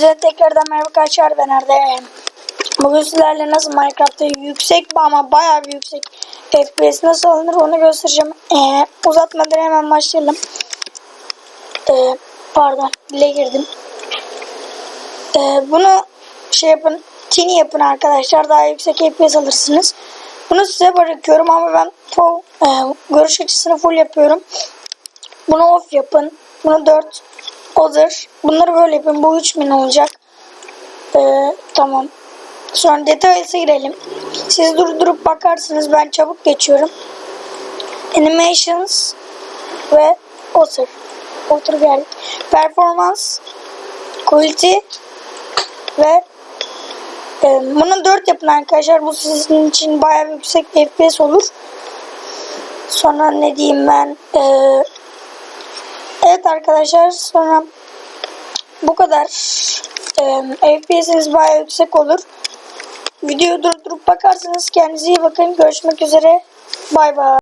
Size tekrardan merhaba arkadaşlar ben Arda. Bugün sizlerle nasıl Minecraft'ta yüksek ama bayağı bir yüksek FPS nasıl alınır onu göstereceğim. Ee, uzatmadan hemen başlayalım. Ee, pardon dile girdim. Ee, bunu şey yapın tini yapın arkadaşlar daha yüksek FPS alırsınız. Bunu size bırakıyorum ama ben full, e, görüş açısını full yapıyorum. Bunu off yapın. Bunu 4 Other. Bunları böyle yapın. Bu 3000 olacak. Ee, tamam. Sonra detaylısı girelim. Siz durdurup bakarsınız. Ben çabuk geçiyorum. Animations ve Other. Other geldik. Performance Quality ve e, bunu 4 yapın arkadaşlar. Bu sizin için bayağı yüksek FPS olur. Sonra ne diyeyim ben? Eee Arkadaşlar sonra bu kadar. Ee, FPS'iniz bayağı yüksek olur. Videoyu durdurup bakarsanız kendinize iyi bakın. Görüşmek üzere. Bay bay.